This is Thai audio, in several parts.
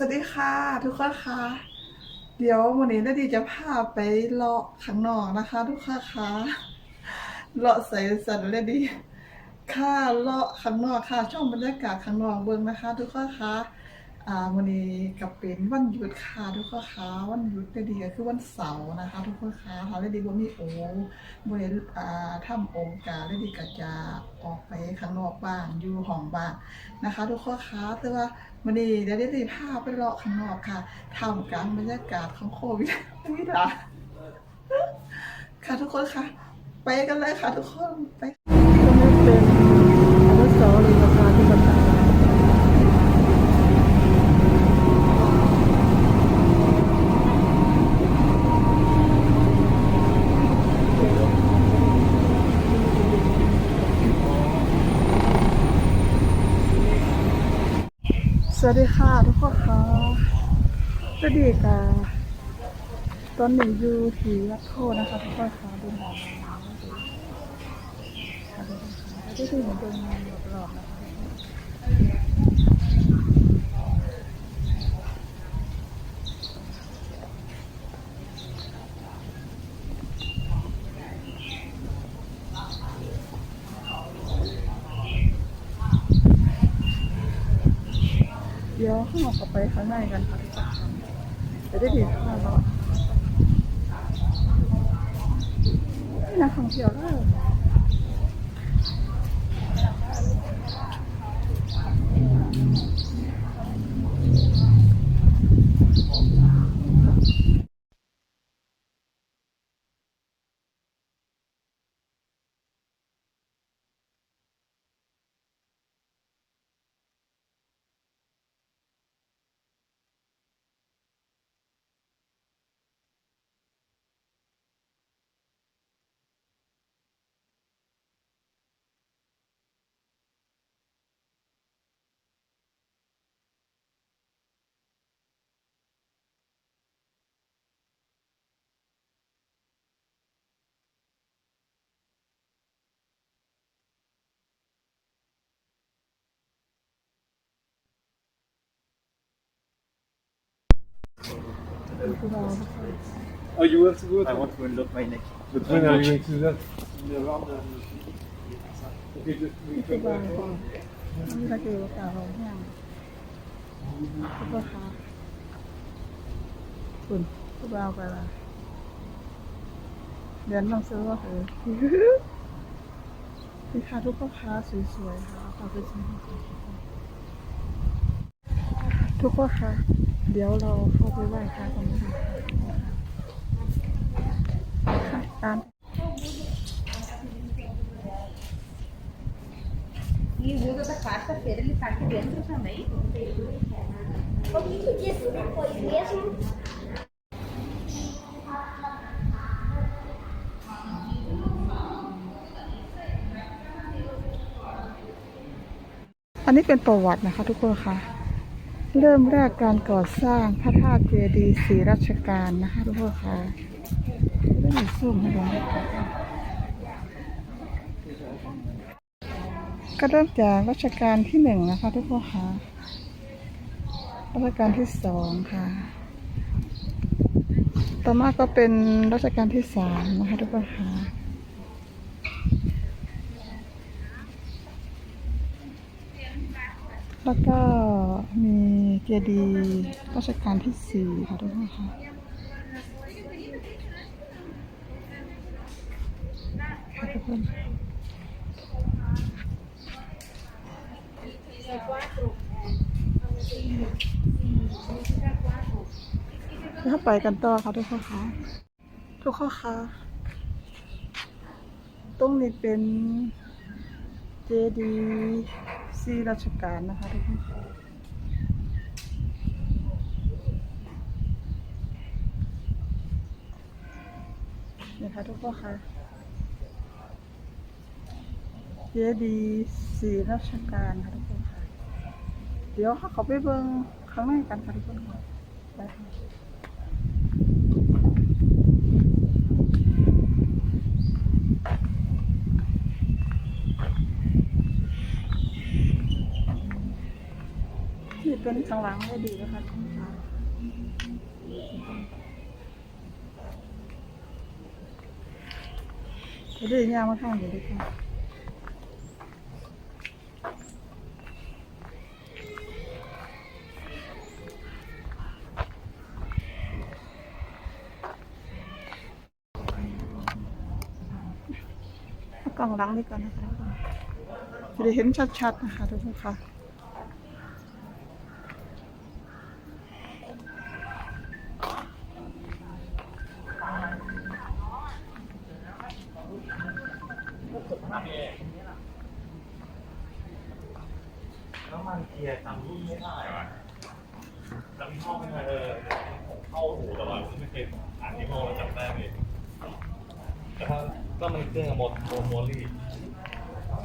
สวัสดีค่ะทุกคนคะเดี๋ยววันนี้นาดีจะพาไปเลาะข้างนอกนะคะ ทุกคนคะเลาะใส่สันเลยดีค่ะเลาะข้างนอกค่ะช่องบรรยากาศข้างนอกเบิ่งนะคะ ทุกคนคะ อ่าวันนี้กับเป็นวันหยุดค่ะทุกคนคะวันหยุดดีก็คือวันเสาร์นะคะ ทุกคนคะถ้านาดีบ่มีโองบ่ได้อ่าทำองค์การนาดีก็จะออกไปข้างนอกบ้างอยู่ห้องบ้างนะคะ ทุกคนคะแต่ว่าวันนี้ดี๋ยวได้รีพาไปเลาะข้างนอกค่ะทำกลางบรรยากาศของโควิดนี่ละค่ะทุกคนค่ะไปกันเลยค่ะทุกคนไป ตรงนี้เป็นอนุสาวรีย์ประชาธิปไตย สวัสดีค่ะทุกคนค่ะสวัสดีค่ะตอนนี้อยู่ที่วัดโพนะคะทุกคนค่ะดูหมอกค่ะดูนะคะแล้วก็ดูเหมือนเดินมารอกๆนะคะ เดี๋ยวข้างนอกก็ไปข้างในกันค่ะจะได้ดีข้างนอกนี่นักท่องเที่ยวแล้ว Oh, you have to go I want to unlock my neck. But when are you going to do that? Okay, just we คือ come เรา back. ก่อนนี่เราเจอกับเราเนี่ยคือเราค่ะคุณคือเราไปละเดี๋ยวน้องซื้อว่าเออนี่ค่ะทุกพ่อค้าสวยๆค่ะขอบคุณทุกคนค่ะ เดี๋ยวเราเข้าไปไหว้พระกันค่ะตาม ಈ ಊಟದ ಕಾಸ್ತ ಪೆರಲಿ ಸಾಕಿದೆ ಅಂದ್ರೆ ಸಮಯ อันนี้เป็นประวัตินะคะทุกคนค่ะ เริ่มแรกการก่อสร้างพระธาตุเจดีย์ศรีรัชกาลนะคะทุกคนค่ะไม่มีซุ่มให้ดูก็เริ่มจากรัชกาลที่หนึ่งนะคะทุกคนค่ะรัชกาลที่สองค่ะ ต่อมาก็เป็นรัชกาลที่สามนะคะทุกคนค่ะ แล้วก็มีเจดีย์รัชกาลที่สี่ค่ะทุกคนค่ะค่ะทุกคนถ้าไปกันต่อค่ะทุกคนค่ะทุกคนค่ะตรงนี้เป็นเจดีย์ ซีราชการนะคะทุกคนนี่ค่ะทุกคนค่ะเจดีสีราชการค่ะทุกคนค่ะ เดี๋ยวเขาไปเบิ่งข้างในกันค่ะทุกคนค่ะไปค่ะ ที่เป็นเป็นข้างหลังได้ดีนะคะทุกคนค่ะจะได้ยางมาข้างอยู่ด้วยค่ะเอากล่องหลังนี่ก่อนนะคะจะได้เห็นชัดๆนะคะทุกคนค่ะ มันเกียร์จำรุ่นไม่ได้ว่ะจำยี่ห้อไม่ได้เออผมเข้าหูตลอดไม่เคยอ่านยี่ห้อแล้วจำได้เลยแต่ถ้าก็มันเครื่องโมดโมโมลี่ครั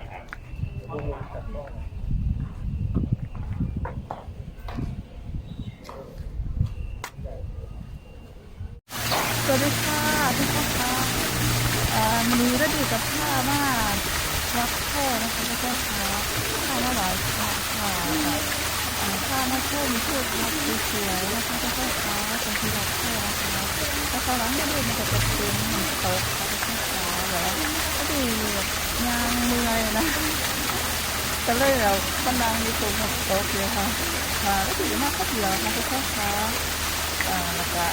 บครับสวัสดีค่ะทุกคนค่ะอ่ามันนี้ระดีกับผ้ามา วัดพ่อนะคะทุกคนค่ะผ้ามาหลายค่ะค่ะอ่าผ้ามาช่วยมีพูดรับสวยๆนะคะทุกคนค่ะเป็นที่รักพ่อนะคะแล้วตอนหลังระดีมันจะเป็นเป็นโต๊ะค่ะทุกคนค่ะแล้วก็ดียางเมื่อยนะก็เลยเราก็นั่งอยู่ตรงกับโต๊ะเลยค่ะค่ะแล้วดีมากก็เดียวค่ะทุกคนค่ะอ่าแล้วก็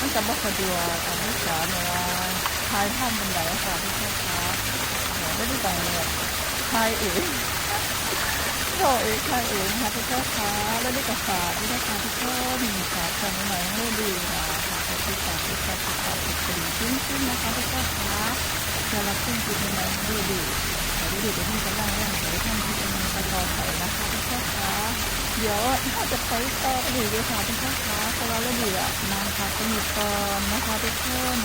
มันจะบ่สะดวกอันนี้สอนว่าทายท่านเป็นไหนค่ะที่เช้าเช้าโอ้ ไม่ได้ต่างเลยทายเองโอ้เองทายเองค่ะที่เช้าเช้าแล้วนี่ก็ฝากที่านะคะทุกคนฝากกันหน่อยให้ดีนะฝากที่ฝากที่ฝากที่ฝากที่ดีจริงๆนนะคะที่เช้าเช้าจะรับขึ้นกินในให้ดีแต่ดีเดี๋ยวนี้จะล่างเรื่องเดี๋ยวท่านที่จะมีประกอบใส่นะคะที่เช้าเช้าเดี๋ยวถ้าจะไปต่อก็ดีด้วยค่ะทุกท่านค่ะเพราะว่าเราดีอะนานค่ะก็มีตอนนะคะทุกคน